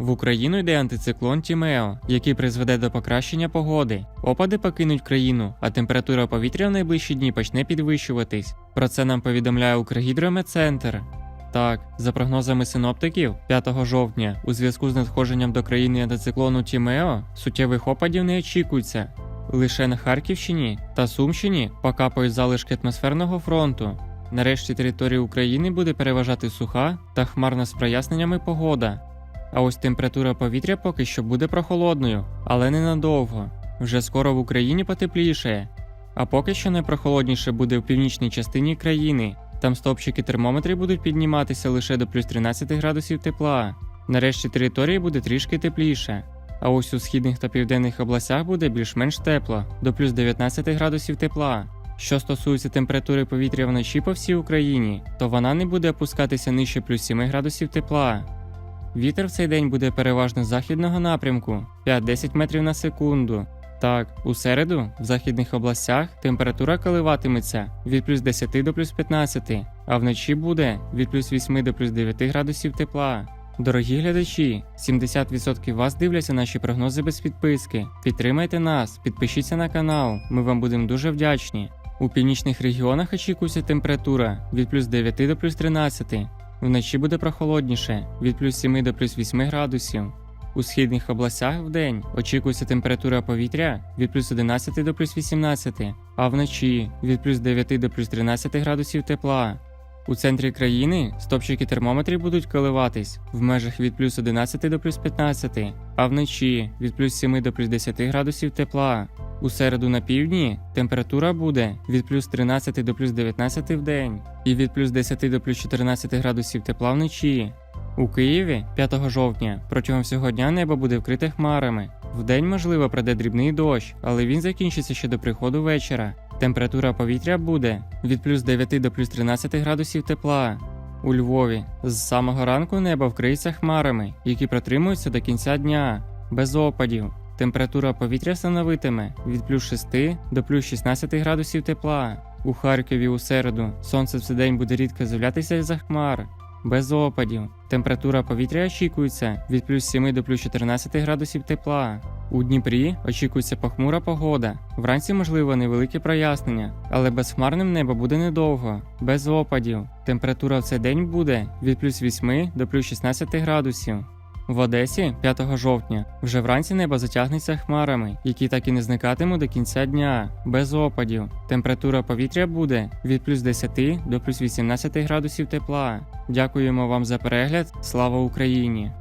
В Україну йде антициклон Тімео, який призведе до покращення погоди. Опади покинуть країну, а температура повітря в найближчі дні почне підвищуватись. Про це нам повідомляє Укргідрометцентр. Так, за прогнозами синоптиків, 5 жовтня, у зв'язку з надходженням до країни антициклону Тімео, суттєвих опадів не очікується. Лише на Харківщині та Сумщині покапають залишки атмосферного фронту. Нарешті території України буде переважати суха та хмарна з проясненнями погода. А ось температура повітря поки що буде прохолодною, але ненадовго. Вже скоро в Україні потеплішає. А поки що найпрохолодніше буде в північній частині країни. Там стопчики термометрів будуть підніматися лише до плюс 13 градусів тепла. Нарешті території буде трішки тепліше. А ось у східних та південних областях буде більш-менш тепло, до плюс 19 градусів тепла. Що стосується температури повітря вночі по всій Україні, то вона не буде опускатися нижче плюс 7 градусів тепла. Вітер в цей день буде переважно західного напрямку 5-10 метрів на секунду. Так, у середу в західних областях температура коливатиметься від плюс 10 до плюс 15, а вночі буде від плюс 8 до плюс 9 градусів тепла. Дорогі глядачі, 70% вас дивляться наші прогнози без підписки. Підтримайте нас, підпишіться на канал, ми вам будемо дуже вдячні. У північних регіонах очікується температура від плюс 9 до плюс 13. Вночі буде прохолодніше від плюс 7 до плюс 8 градусів. У східних областях вдень очікується температура повітря від плюс 11 до плюс 18, а вночі від плюс 9 до плюс 13 градусів тепла. У центрі країни стопчики термометрів будуть коливатись в межах від плюс 11 до плюс 15, а вночі від плюс 7 до плюс 10 градусів тепла. У середу на півдні температура буде від плюс 13 до плюс 19 в день і від плюс 10 до плюс 14 градусів тепла вночі. У Києві 5 жовтня протягом всього дня небо буде вкрите хмарами. Вдень, можливо, прийде дрібний дощ, але він закінчиться ще до приходу вечора. Температура повітря буде від плюс 9 до плюс 13 градусів тепла. У Львові з самого ранку небо вкриється хмарами, які протримуються до кінця дня, без опадів. Температура повітря становитиме від плюс 6 до плюс 16 градусів тепла. У Харкові у середу сонце в цей день буде рідко з'являтися за хмар, без опадів. Температура повітря очікується від плюс 7 до плюс 14 градусів тепла. У Дніпрі очікується похмура погода. Вранці можливо невелике прояснення, але безхмарним небо буде недовго, без опадів. Температура в цей день буде від плюс 8 до плюс 16 градусів. В Одесі 5 жовтня вже вранці небо затягнеться хмарами, які так і не зникатимуть до кінця дня, без опадів. Температура повітря буде від плюс 10 до плюс 18 градусів тепла. Дякуємо вам за перегляд. Слава Україні!